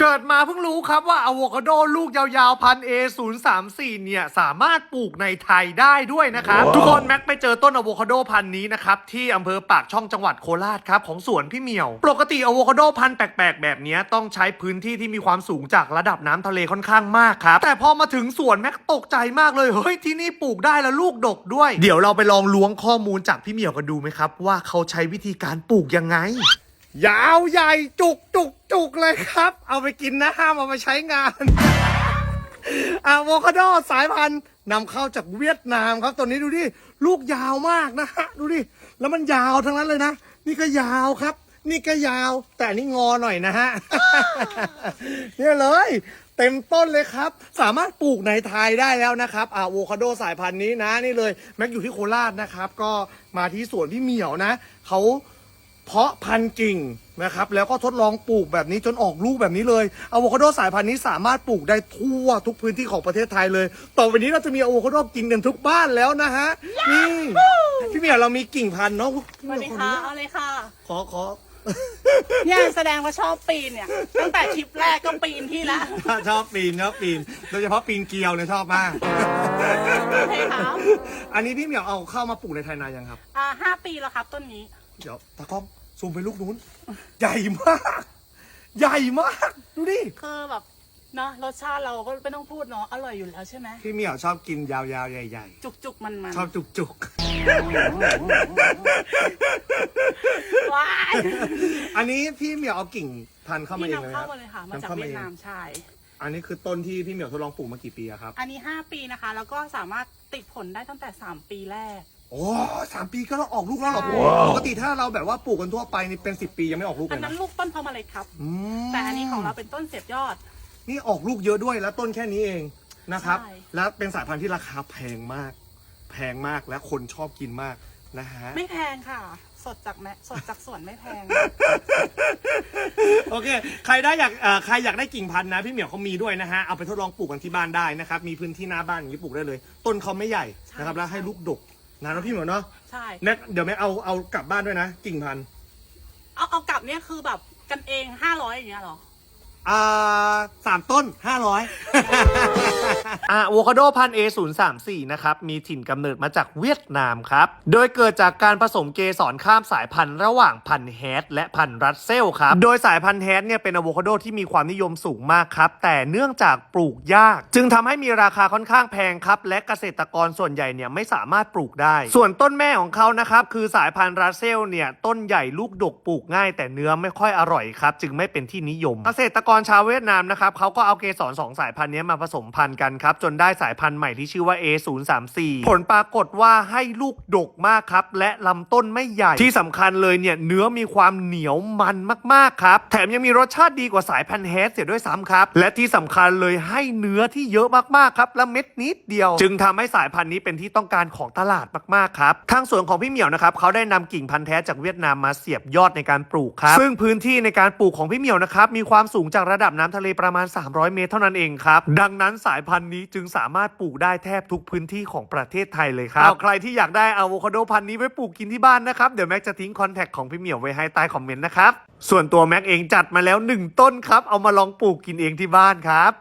เกิดมาเพิ่งรู้ครับว่าอะโวคาโดลูกยาวๆพัน A034 เนี่ย สามารถปลูกในไทยได้ด้วยนะครับ ทุกคนแม็กไปเจอต้นอะโวคาโดพันธุ์นี้นะครับ ที่อำเภอปากช่องจังหวัดโคราชครับ ของสวนพี่เหมียว ปกติอะโวคาโดพันธุ์แปลกๆ แบบเนี้ยต้องใช้พื้นที่ที่มีความสูงจากระดับน้ำทะเลค่อนข้างมากครับ แต่พอมาถึงสวนแม็กตกใจมากเลยเฮ้ยที่นี่ปลูกได้แล้วลูกดกด้วย เดี๋ยวเราไปลองล้วงข้อมูลจากพี่เหมียวกันดูไหมครับว่าเขาใช้วิธีการปลูกยังไง ยาวใหญ่จุกจุกจุกเลยครับ เอาไปกินนะห้ามเอาไปใช้งานอะโวคาโดสายพันธุ์นำเข้าจากเวียดนามครับตัวนี้ดูดิลูกยาวมากนะฮะดูดิแล้วมันยาวทั้งนั้นเลยนะ นี่ก็ยาวครับ นี่ก็ยาว แต่นนี่งอหน่อยนะฮะเนี่ยเลย เต็มต้นเลยครับ สามารถปลูกในไทยได้แล้วนะครับอะโวคาโดสายพันธุ์นี้นะ นี่เลยแม็กอยู่ที่โคราชนะครับ ก็มาที่สวนพี่เหมียวนะเขา เพาะพันธุ์กิ่งนะครับแล้วก็ทดลองปลูกแบบนี้จนออกลูกแบบนี้เลยอะโวคาโดสายพันธุ์นี้สามารถปลูกได้ทั่วทุกพื้นที่ของประเทศไทยเลย ต่อไปนี้เราจะมีอะโวคาโดกินกันทุกบ้านแล้วนะฮะนี่พี่เหมียวเรามีกิ่งพันธุ์เนาะพี่สเหวัสมีดียวค่ะขอเอาเลยค่ะ ขอขอเนี่ยแสดงว่าชอบปีนเนี่ย ตั้งแต่ทริปแรกก็ปีนที่ละชอบปีนชอบปีนโดยเฉพาะปีนเกลียวเนี่ยชอบมากโอเคครับอันนี้พี่เหมียวเอาเข้ามาปลูกในไทยนานยังครับ อ่าห้าปีแล้วครับต้นนี้ เดี๋ยวตากล้อง ซูมไปลูกนู้น ใหญ่มาก ใหญ่มาก ดูดิ คือแบบเนาะรสชาติเราก็ไม่ต้องพูดเนาะอร่อยอยู่แล้วใช่ไหมพี่เหมียวชอบกินยาวๆ ใหญ่จุกจุกๆมันมันๆ ชอบจุกๆว้ายอันนี้พี่เหมียวเอากิ่งพันธุ์เข้ามาพี่เองเลยนำเข้าครับมาเลยค่ะ มาจากนำเข้ามาเวียเองดนามใช่ อันนี้คือต้นที่พี่เหมียวทดลองปลูกมากี่ปีอะครับ อันนี้ห้าปีนะคะ แล้วก็สามารถติดผลได้ตั้งแต่สามปีแรก โอ้สามปีก็ต้องออกลูกแล้วเหรอใช่ปกติถ้าเราแบบว่าปลูกกันทั่วไปนี่เป็นสิบปียังไม่ออกลูกอัเลนยนั้นนะลูกต้นพอมาเลยครับ อืมแต่อันนี้ของเราเป็นต้นเสียบยอด นี่ออกลูกเยอะด้วยแล้วต้นแค่นี้เองนะครับ ใช่ แล้วเป็นสายพันธุ์ที่ราคาแพงมาก แพงมากและคนชอบกินมากนะฮะ ไม่แพงค่ะ สดจากแม่สดจากสวนไม่แพง โอเค ใครได้อยากเอ่อใครอยากได้กิ่งพันธุ์นะ พี่เหมียวเขามีด้วยนะฮะ เอาไปทดลองปลูกกันที่บ้านได้นะครับ มีพื้นที่หน้าบ้านอย่างนี้ปลูกได้เลย ต้นเขาไม่ใหญ่นะครับ แล้วให้ลูกดก นะแล้วพี่เหมียวเนาะใช่แม็กเดี๋ยวแม็กเอาเอากลับบ้านด้วยนะกิ่งพันธุ์เอาเอากลับเนี่ยคือแบบกันเองห้าร้อยอย่างเงี้ยเหรอ อ่าสามต้นห้าร้อย อะโวคาโดพัน A034 นะครับ มีถิ่นกำเนิดมาจากเวียดนามครับ โดยเกิดจากการผสมเกสรข้ามสายพันธุ์ระหว่างพันธุ์แฮดและพันธุ์รัสเซลครับ โดยสายพันธุ์แฮดเนี่ยเป็นอะโวคาโดที่มีความนิยมสูงมากครับ แต่เนื่องจากปลูกยาก จึงทำให้มีราคาค่อนข้างแพงครับ และเกษตรกรส่วนใหญ่เนี่ยไม่สามารถปลูกได้ ส่วนต้นแม่ของเขานะครับคือสายพันธุ์รัสเซลเนี่ยต้นใหญ่ลูกดกปลูกง่าย แต่เนื้อไม่ค่อยอร่อยครับจึงไม่เป็นที่นิยม เกษตรกรชาวเวียดนามนะครับเขาก็เอาเกสรสองสายพันธุ์นี้มาผสมพันธุ์กันครับ จนได้สายพันธุ์ใหม่ที่ชื่อว่า A034 ผลปรากฏว่าให้ลูกดกมากครับ และลำต้นไม่ใหญ่ ที่สำคัญเลยเนี่ยเนื้อมีความเหนียวมันมากๆครับ แถมยังมีรสชาติดีกว่าสายพันธุ์แฮสเสียด้วยซ้ำครับ และที่สำคัญเลยให้เนื้อที่เยอะมากๆครับและเม็ดนิดเดียว จึงทำให้สายพันธุ์นี้เป็นที่ต้องการของตลาดมากๆครับทางสวนของพี่เหมียวนะครับเขาได้นำกิ่งพันธุ์แท้จากเวียดนามมาเสียบยอดในการปลูกครับซึ่งพื้นที่ในการปลูกของพี่เหมียวนะครับมีความสูงจากระดับน้ำทะเลประมาณ 300 เมตรเท่านั้นเองครับดังนั้นสายพันธุ์นี้จึงสามารถปลูกได้แทบทุกพื้นที่ของประเทศไทยเลยครับเอาใครที่อยากได้อะโวคาโดพันธุ์นี้ไว้ปลูกกินที่บ้านนะครับเดี๋ยวแม็กจะทิ้งคอนแทคของพี่เหมียวไว้ให้ใต้คอมเมนต์นะครับส่วนตัวแม็กเองจัดมาแล้วหนึ่งต้นครับเอามาลองปลูกกินเองที่บ้านครับ